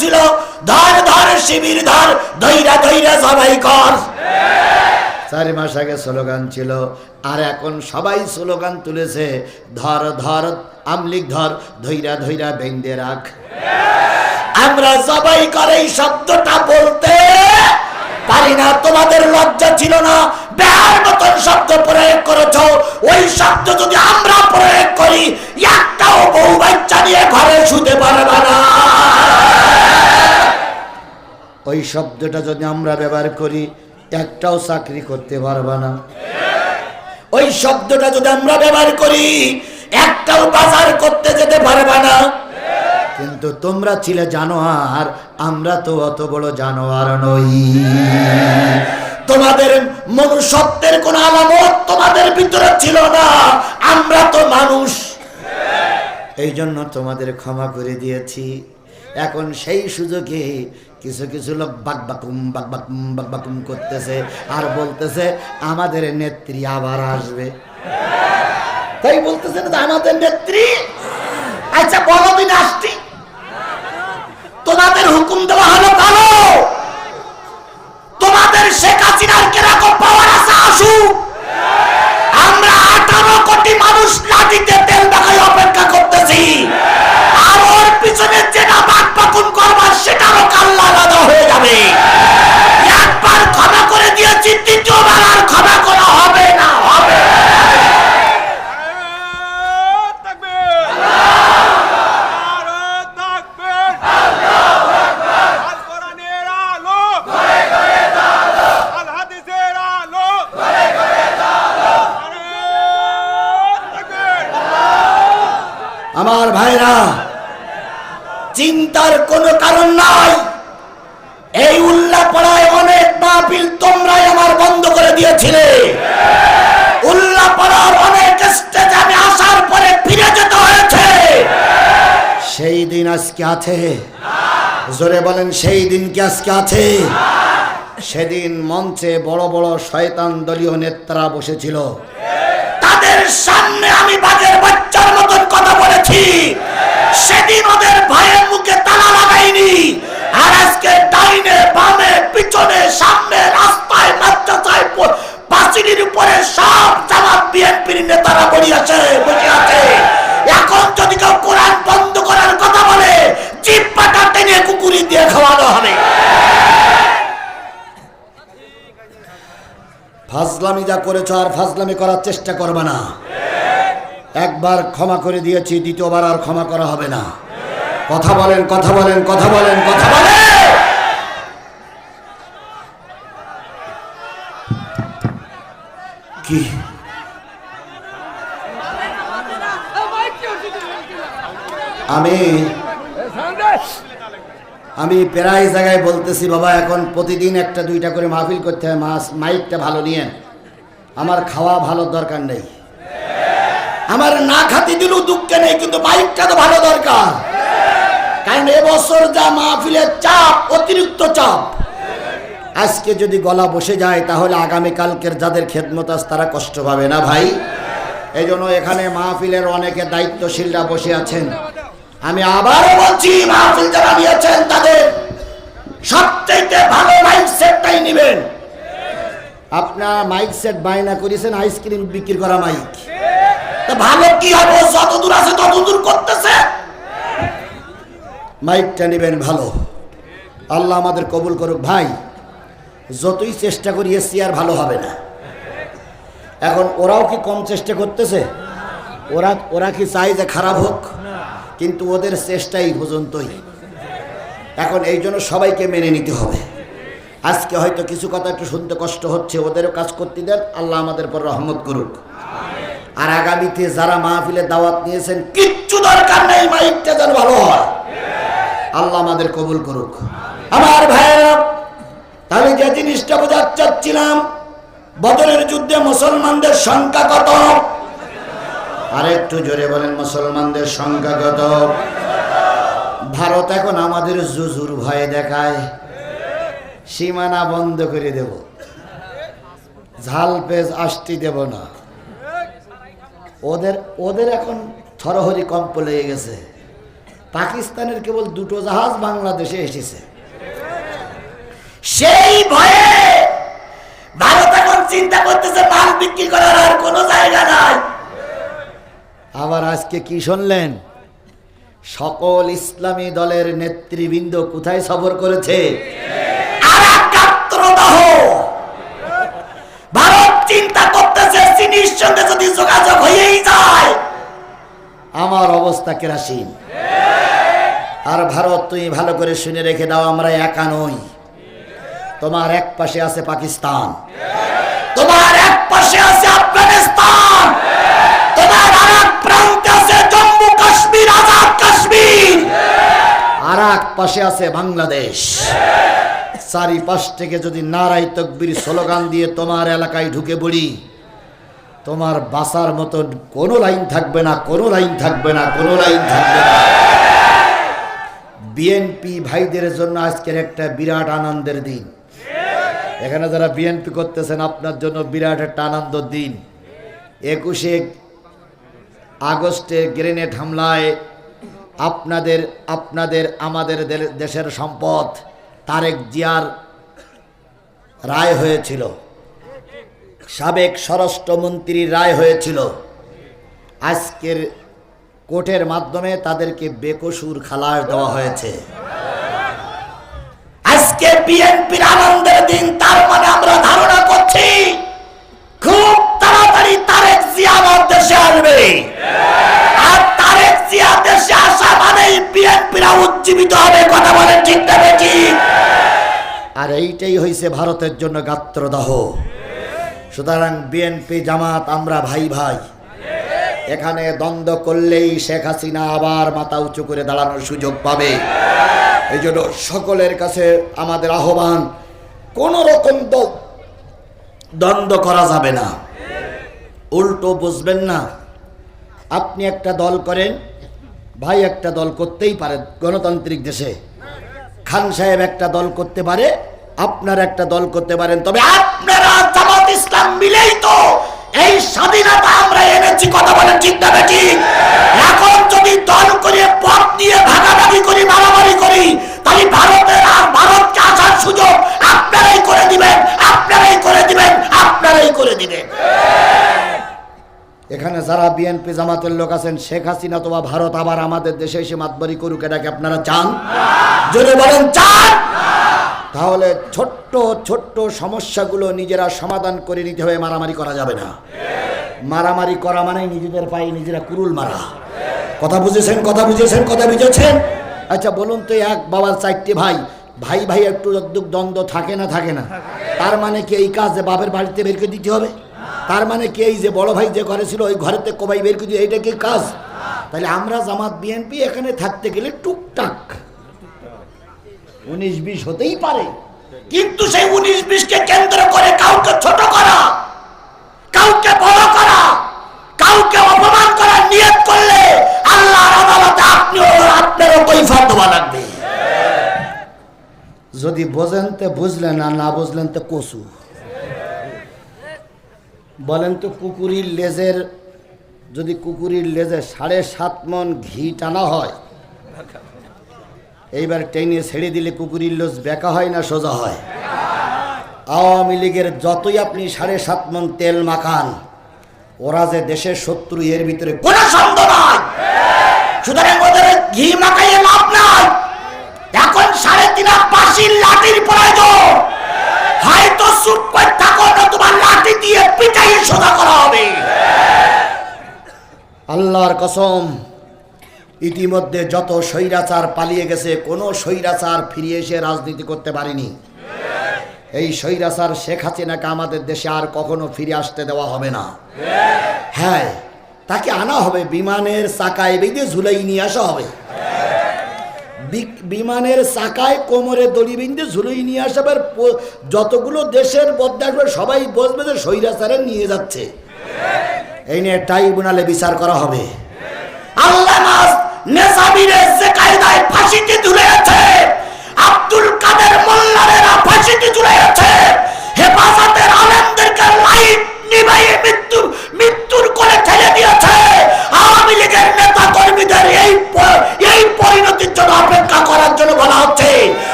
ছিল। ধর ধর শিবির ধর ধৈরা ধৈরা সবাই কর। চারি মাস আগে স্লোগান ছিল আর এখন সবাই স্লোগান তুলেছে ধর ধর আমলিক ধর ধৈরা ধৈরা বেঁধে রাখ। আমরা সবাই করে এই শব্দটা বলতে পারি না তোমাদের লজ্জা ছিল না? বেহার মতন শব্দ প্রয়োগ করেছ। ওই শব্দ যদি আমরা প্রয়োগ করি একটাও বউ বাচ্চা নিয়ে ঘরে শুতে পারবে না। ওই শব্দটা যদি আমরা ব্যবহার করি, একটাও চাকরি করতে পারবে না। ওই শব্দটা যদি আমরা ব্যবহার করি, একটাও বাজার করতে যেতে পারবে না। কিন্তু তোমরা ছিলে জানোয়ার, আমরা তো অত বড় জানোয়ার নই। তোমাদের মনুষ্যত্বের কোন আলামত তোমাদের ভিতরে ছিল না, আমরা তো মানুষ। এই জন্য তোমাদের ক্ষমা করে দিয়েছি। এখন সেই সুযোগে কিছু কিছু লোক বাক বাকুম বাক বাকুম বাক বাকুম করতেছে আর বলতেছে, আমাদের নেত্রী আবার আসবে। তাই বলতেছে না আমাদের নেত্রী? আচ্ছা বলো দিন আসছি তোমাদের হুকুম দেওয়া হলো ভালো। তোমাদের শেখ হাসিনার কীরকম পাওয়ার আছে, আসুক। আমরা আঠারো কোটি মানুষ লাঠিতে তেল দেখায় অপেক্ষা করতেছি। আর ওর পিছনে যেটা পাকুন করবার সেটারও কাল্লা আলাদা হয়ে যাবে একবার ক্ষমা করে দিয়েছি দ্বিতীয়বার আর ক্ষমা করা হবে না হবে না। তাকবীর আরে তাকবীর আল কোরআনের আলো আল হাদিসের আলো আরে তাকবীর আমার ভাইরা চিন্তার কোনো কারণ নাই এই উল্লাহ পড়ায় অনেক মাহফিল তোমরাই আমার বন্ধ করে দিয়েছিলে উল্লাহ পড়ার অনেক স্টেজ আমি আসার পরে ফিরে যেতে হয়েছে সেই দিন আজকে আছে। জোরে বলেন, সেই আজকে আছে? সেদিন মঞ্চে বড় বড় শয়তান দলীয় নেতারা বসেছিল। তাদের সামনে আমি বাজের বাচ্চার মতন কথা বলেছি। সেদিন ওদের ভাইয়ের মুখে তালা লাগাইনি। আর আজকে ডাইনে বামে পিছনে সামনে রাস্তায় মাদ্রাসায় প- পাঁচিলির উপরে সব জামাত বিএনপির নেতারা বলিয়াছে বসে আছে এখন যদি কেউ কোরআন বন্ধ করার কথা বলে জিপ পাটা টেনে কুকুরি দিয়ে খাওয়ানো হবে ফাজলামি যা করেছ আর ফাজলামি করার চেষ্টা করবে না। একবার ক্ষমা করে দিয়েছি, দ্বিতীয়বার আর ক্ষমা করা হবে না। কথা বলেন কথা বলেন কথা বলেন কথা বলেন! কি? আমি আমি প্রায় জায়গায় বলতেছি, বাবা, এখন প্রতিদিন একটা দুইটা করে মাহফিল করতে হয় মাইকটা ভালো নিয়েন আমার খাওয়া ভালো দরকার নেই। আমার না খাতি দিলেও দুঃখে নেই, কিন্তু বাইকটা তো ভালো দরকার। কারণ এবছর যা মাহফিলের চাপ, অতিরিক্ত চাপ। আজকে যদি গলা বসে যায়, তাহলে আগামীকালকের যাদের খেদমত আছে, তারা কষ্ট পাবে না ভাই? এই এখানে মাহফিলের অনেকে দায়িত্বশীলরা বসে আছেন। আমি আবারও বলছি, মাহফিল যারা নিয়েছেন, তাদের সবচাইতে ভালো মাইক সেটটাই নেবেন। আপনার মাইক সেট বায়না করেছেন আইসক্রিম বিক্রি করা মাইক ভালো কি হবে? ও যত দূর আছে তত দূর করতেছে। মাইকটা নেবেন ভালো। আল্লাহ আমাদের কবুল করুক। ভাই, যতই চেষ্টা করি এসছি আর ভালো হবে না। এখন ওরাও কি কম চেষ্টা করতেছে? ওরা ওরা কি চাই যে খারাপ হোক? কিন্তু ওদের চেষ্টাই পর্যন্তই এখন এই জন্য সবাইকে মেনে নিতে হবে। আজকে হয়তো কিছু কথা একটু শুনতে কষ্ট হচ্ছে, ওদেরও কাজ করতে দেন, আল্লাহ আমাদের পর রহমত করুক। আর আগামীতে যারা মাহফিলে দাওয়াত নিয়েছেন, কিচ্ছু দরকার নেই, মাইকটা যেন ভালো হয়। আল্লাহ আমাদের কবুল করুক। আমার ভাইয়েরা, আমি যে জিনিসটা বোঝাতে চাচ্ছিলাম, বদরের যুদ্ধে মুসলমানদের সংখ্যা কত? আর একটু জোরে বলেন, মুসলমানদের সংখ্যা কত? ভারত এখন আমাদের জুজুর ভয়ে দেখায়। সীমানা বন্ধ করে দেব। ঝাল পেজ আষ্টি দেব না। ওদের ওদের এখন থরহরি কম্প লেগে গেছে। পাকিস্তানের কেবল দুটো জাহাজ বাংলাদেশে এসেছে। সেই ভয়ে ভারত এখন চিন্তা করতেছে, মাল বিক্রি করার আর কোনো জায়গা নাই। আবার আজকে কি শুনলেন? সকল ইসলামী দলের নেতৃবৃন্দ কোথায় সফর করেছে? আরাকাত্রদাহ। ভারত চিন্তা করতেছে সঙ্গে যদি যোগাযোগ হয়েই যায়, আমার অবস্থা কেরাসিন। আর ভারত তুমি ভালো করে শুনে রেখে দাও, আমরা একা নই। তোমার এক পাশে আছে পাকিস্তান। তোমার এক পাশে আছে আফগানিস্তান। তোমার প্রান্তে আছে জম্মু কাশ্মীর, আজাদ কাশ্মীর। আর এক পাশে আছে বাংলাদেশ। চারিপাশ থেকে যদি নারাই তকবির স্লোগান দিয়ে তোমার এলাকায় ঢুকে পড়ি, তোমার বাসার মতন কোনো লাইন থাকবে না, কোনো লাইন থাকবে না, কোনো লাইন থাকবে না। বিএনপি ভাইদের জন্য আজকের একটা বিরাট আনন্দের দিন। এখানে যারা বিএনপি করতেছেন, আপনার জন্য বিরাট একটা আনন্দের দিন। একুশে আগস্টে গ্রেনেড হামলায় আপনাদের আপনাদের, আমাদের দেশের সম্পদ তারেক জিয়ার রায় হয়েছিল। সাবেক স্বরাষ্ট্রমন্ত্রীর রায় হয়েছিল। আজকের কোর্টের মাধ্যমে তাদেরকে বেকসুর খালাস দেওয়া হয়েছে। আজকে বিএনপির আনন্দের দিন, তার মানে আমরা ধারণা করছি, খুব হয়েছে ভারতের জন্য গাত্রদাহ। সুতরাং বিএনপি জামাত, আমরা ভাই ভাই। এখানে দ্বন্দ্ব করলেই শেখ হাসিনা আবার মাথা উঁচু করে দাঁড়ানোর সুযোগ পাবে। এই জন্য সকলের কাছে আমাদের আহ্বান কোন রকম দ্বন্দ্ব করা যাবে না। উল্টো বুঝবেন না, আপনি একটা দল করেন, ভাই একটা দল করতেই পারে গণতান্ত্রিক দেশে। খান সাহেব একটা দল করতে পারে আপনার একটা দল করতে পারেন, তবে আপনারা জামাত ইসলাম মিলেই তো এই স্বাধীনতা আমরা এনেছি, কথা বলেন ঠিক না বেটি এখন যদি দল করে পথ দিয়ে ভাগাভাগি করি, মারামারি করি, তাহলে ভারতের আর ভারতকে আসার সুযোগ আপনারাই করে দিবেন, আপনারাই করে দিবেন, আপনারাই করে দিবেন। এখানে যারা বিএনপি জামাতের লোক আছেন, শেখ হাসিনা তো বা ভারত আবার আমাদের দেশে এসে মাতবারি করুক, এটাকে আপনারা চান? জোরে বলেন চান তাহলে ছোট্ট ছোট্ট সমস্যাগুলো নিজেরা সমাধান করে নিতে হবে, মারামারি করা যাবে না। মারামারি করা মানে নিজেদের পায়ে নিজেরা কুরুল মারা। কথা বুঝেছেন কথা বুঝেছেন কথা বুঝেছেন? আচ্ছা বলুন তো, এক বাবার চারটে ভাই ভাই ভাই একটু দ্বন্দ্ব থাকে না থাকে না। তার মানে কি এই কাজ যে বাপের বাড়িতে বের করে দিতে হবে? তার মানে কি এই যে বড় ভাই যে ঘরে ছিল ওই ঘরেতে কবাই বের করে দিয়ে এইটা কি কাজ? তাহলে আমরা জামাত, বিএনপি এখানে থাকতে গেলে টুকটাক উনিশ বিশ হতেই পারে। কিন্তু সেই উনিশ বিশকে কেন্দ্র করে কাউকে ছোট করা কাউকে বড় করা কাউকে অপমান করার নিয়ত করলে আল্লাহর আদালতে আপনিও আপনারও কৈফাত দেওয়া লাগবে। যদি বোঝেন তো বুঝলেন আর না বুঝলেন তো কসু। বলেন তো কুকুরির লেজের যদি কুকুরির লেজে সাড়ে সাত মন ঘি টানা হয় এইবার টেনে ছেড়ে দিলে কুকুরির লোজ বেকা হয় না সোজা হয়। আওয়ামী লীগের যতই আপনি সাড়ে সাত মন তেল মাখান, ওরা যে দেশের শত্রু, এর ভিতরে কোনো সন্দেহ নয় সুতরাং ওদের ঘি মাখাইয়ে লাভ নাই। এখন সাড়ে তিন পাশির লাঠির প্রয়োজন। হয়তো চুপ করে থাকো, না তোমার লাঠি দিয়ে পিটাই সোজা করা হবে। আল্লাহর কসম ইতিমধ্যে যত স্বৈরাচার পালিয়ে গেছে, কোনো স্বৈরাচার ফিরে এসে রাজনীতি করতে পারেনি। এই স্বৈরাচার শেখ হাসিনাকে আমাদের দেশে আর কখনো ফিরে আসতে দেওয়া হবে না। হ্যাঁ তাকে আনা হবে, বিমানের চাকায় বেঁধে ঝুলাই নিয়ে আসা হবে। বিমানের চাকায় কোমরে দড়ি বিন্দে ঝুলই নিয়ে আসা হবে। যতগুলো দেশের মধ্যে আসবে সবাই বসবে যে স্বৈরাচারে নিয়ে যাচ্ছে। এই নিয়ে ট্রাইব্যুনালে বিচার করা হবে। আল্লাহ নেসাবিরে যে কায়দায়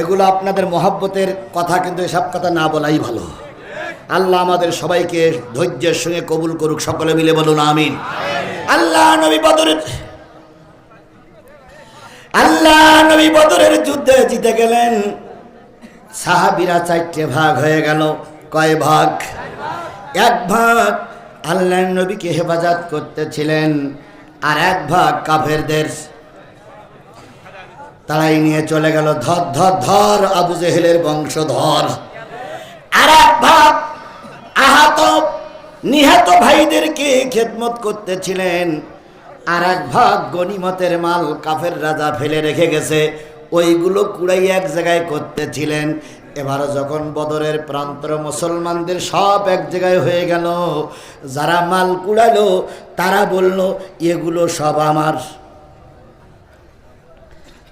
এগুলো আপনাদের মহাব্বতের কথা কিন্তু এসব কথা না বলাই ভালো। আল্লাহ আমাদের সবাইকে ধৈর্যের সঙ্গে কবুল করুক, সকলে মিলে বলুন আমিন। আল্লাহ নবী বদরের আল্লাহ নবী বদরের যুদ্ধে জিতে গেলেন। সাহাবিরা চারটে ভাগ হয়ে গেল। কয় ভাগ? এক ভাগ আল্লাহ নবীকে হেফাজত করতেছিলেন আর এক ভাগ কাফেরদের তারাই নিয়ে চলে গেল ধর ধর ধর আবু জেহেলের বংশধর। আর এক ভাগ আহত, নিহত ভাইদেরকে খেদমত করতেছিলেন। আর এক ভাগ গনিমতের মাল কাফের রাজা ফেলে রেখে গেছে। ওইগুলো কুড়াই এক জায়গায় করতেছিলেন। এবার যখন বদরের প্রান্তর মুসলমানদের সব এক জায়গায় হয়ে গেল, যারা মাল কুড়ালো, তারা বলল, এগুলো সব আমার।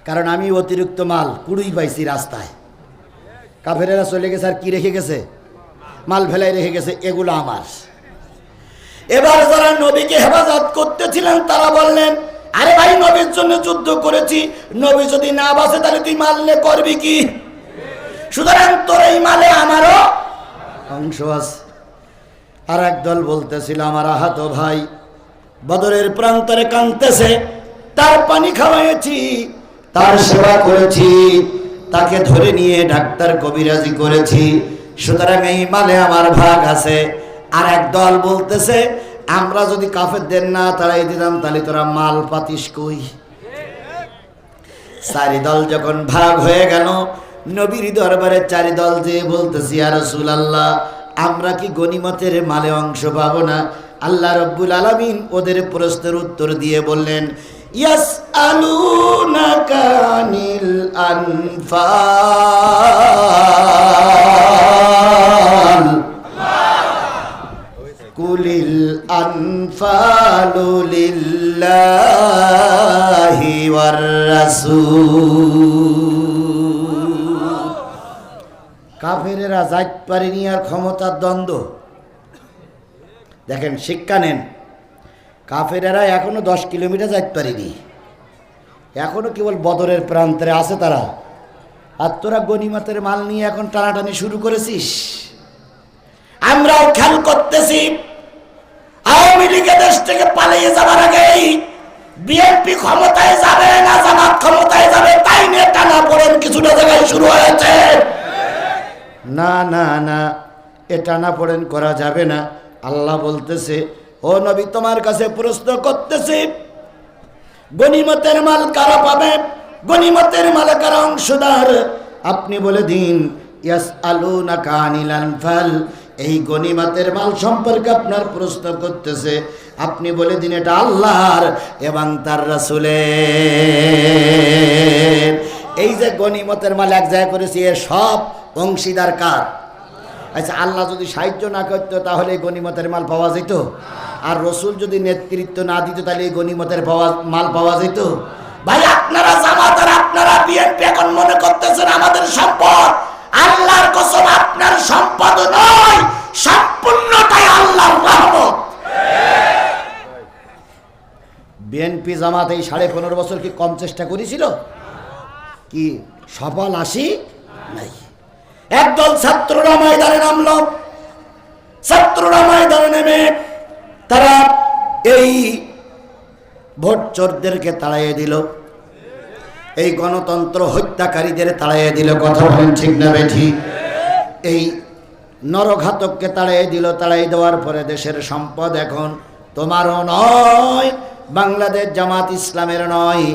কারণ আমি অতিরিক্ত মাল কুড়ুই পাইছি রাস্তায়। কাফেরেরা চলে গেছে আর কি রেখে গেছে? মাল ফেলাই রেখে গেছে, এগুলো আমার। এবার যারা নবীকে হেফাজত করতেছিলেন, তারা বললেন, আরে ভাই, নবীর জন্য যুদ্ধ করেছি। নবী যদি না বাসে তাহলে তুই মারলে করবি কি? সুতরাং তোর এই মালে আমারও অংশ আছে। আর একদল বলতেছিল, আমার আহত ভাই বদরের প্রান্তরে কাঁদতেছে, তার পানি খাওয়াইছি তার সেবা করেছি, তাকে ধরে নিয়ে ডাক্তার কবিরাজি করেছি। সুতরাং এই মালে আমার ভাগ আছে। আর এক দল বলতেছে, আমরা যদি কাফেরদের না তারাই দিতাম, তাহলে তোরা মাল পাতিস কই? চারি দল যখন ভাগ হয়ে গেল, নবীর দরবারে চারি দল যে বলতেছি আর রসুল আল্লাহ আমরা কি গনিমতের মালে অংশ পাবো না? আল্লাহ রব্বুল আলামিন ওদের প্রশ্নের উত্তর দিয়ে বললেন নাকানিল আনফাল কুলিল আনফালু লিল্লাহি ওয়ার রাসূল কাফেরেরা যাইত পারেনি আর ক্ষমতার দ্বন্দ্ব। দেখেন, শিক্ষা নেন। কাফেরেরা এখনও দশ কিলোমিটার যাইতে পারেনি। এখনও কেবল বদরের প্রান্তরে আছে তারা। আর তোরা গনিমতের মাল নিয়ে এখন টানাটানি শুরু করেছিস। আমরাও খেয়াল করতেছি, আওয়ামী লীগের দেশ থেকে পালিয়ে যাবার আগেই বিএনপি ক্ষমতায় যাবে না, জামাত ক্ষমতায় যাবে, তাই নিয়ে টানা পড়েন কিছুটা জায়গায় শুরু হয়েছে। না না না, এ টানা পড়েন করা যাবে না। আল্লাহ বলতেছে ও নবী, তোমার কাছে প্রশ্ন করতেছি। গনিমতের মাল কারা পাবে? গনিমতের মাল কারা অংশদার? আপনি বলে দিন ইয়াস আলু না কানিল আনফাল। এই গনিমতের মাল সম্পর্কে আপনার প্রশ্ন করতেছে। আপনি বলে দিন, এটা আল্লাহর এবং তার রাসূলের। এই যে গনিমতের মাল এক জায়গায় করেছি, এ সব অংশীদার কার? আচ্ছা আল্লাহ যদি সাহায্য না করতো, তাহলে এই গনিমতের মাল পাওয়া যেত। আর রসুল যদি নেতৃত্ব না দিত, তাহলে এই গনিমতের পাওয়া মাল পাওয়া যেত। ভাই, আপনারা জামাত আর আপনারা বিএনপি এখন মনে করতেছেন আমাদের সম্পদ। আল্লাহর কসম, আপনার সম্পদ নয়, সম্পূর্ণটাই আল্লাহর রহমত। বিএনপি জামাত এই সাড়ে পনেরো বছর কি কম চেষ্টা করেছিল? কি, সফল আসি নাই? একদল ছাত্ররা ময়দানে নামল। ছাত্ররা ময়দানে নেমে তারা এই ভোট চোরদেরকে তাড়াইয়ে দিল। এই গণতন্ত্র হত্যাকারীদের তাড়াইয়ে দিল। কথা বলেন ঠিক না বেঠি? এই নরঘাতককে তাড়াইয়ে দিল। তাড়াই দেওয়ার পরে দেশের সম্পদ এখন তোমারও নয়, বাংলাদেশ জামাত ইসলামের নয়।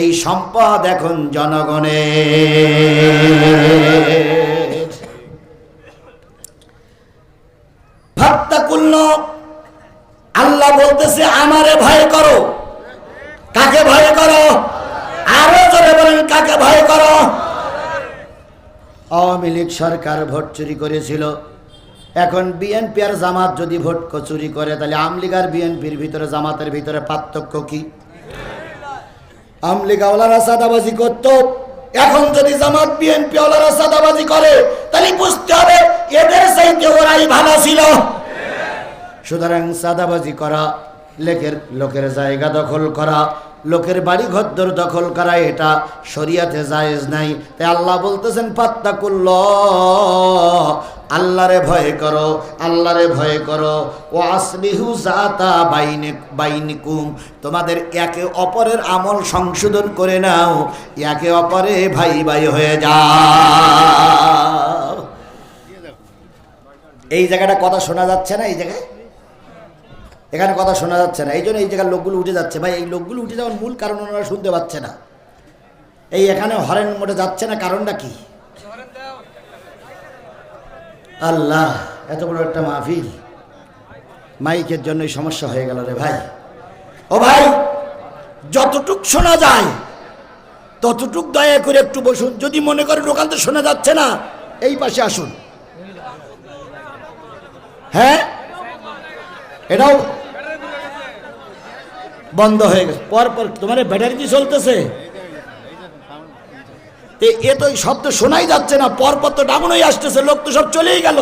এই সম্পদ এখন জনগণের ভাবতা করল আল্লাহ বলতেছে, আমারে ভয় করো। কাকে ভয় করো? আরও জোরে বলেন, কাকে ভয় করো? আওয়ামী লীগ সরকার ভোট চুরি করেছিল। এখন বিএনপি আর জামাত যদি ভোট চুরি করে, তাহলে আমলিগ আর বিএনপির ভিতরে, জামাতের ভিতরে পার্থক্য কি? আমলিগ আওলারা সাদাবাজি করতো। এখন যদি জামাত বিএনপি আওলারা সাদাবাজি করে, তাহলে বুঝতে হবে এদের চাইতে ওরাই ভালো ছিল। সুতরাং সাদাবাজি করা, লেকের লোকের জায়গা দখল করা, লোকের বাড়ি ঘরদর দখল করা, এটা শরিয়াতে জায়েজ নাই। তাই আল্লাহ বলতেছেন পাত্তাকুল্ল আল্লাহরে ভয় করো, আল্লাহরে ভয় করো। ও আসলিহু জাতা বাইনে, বাইনিকুম, তোমাদের একে অপরের আমল সংশোধন করে নাও, একে অপরে ভাই ভাই হয়ে যাও। এই জায়গাটা কথা শোনা যাচ্ছে না, এই জায়গায়? এখানে কথা শোনা যাচ্ছে না। এই জন্য এই জায়গার লোকগুলো উঠে যাচ্ছে। ভাই, এই লোকগুলো উঠে যাওয়ার মূল কারণ ওনারা শুনতে পাচ্ছে না। এই এখানে হরেন মোটে যাচ্ছে না, কারণটা কি? আল্লাহ, এত বড় একটা মাহফিল। মাইকের জন্য এই সমস্যা হয়ে গেল রে ভাই। ও ভাই, যতটুক শোনা যায়, ততটুক দয়া করে একটু বসুন। যদি মনে করেন ওখান তো শোনা যাচ্ছে না, এই পাশে আসুন। হ্যাঁ? এটাও বন্ধ হয়ে গেছে। পরপর পর তোমার ব্যাটারি কি চলতেছে এ তো শব্দ শোনাই যাচ্ছে না পর পর তো ডাউন আসতেছে, লোক তো সব চলেই গেল।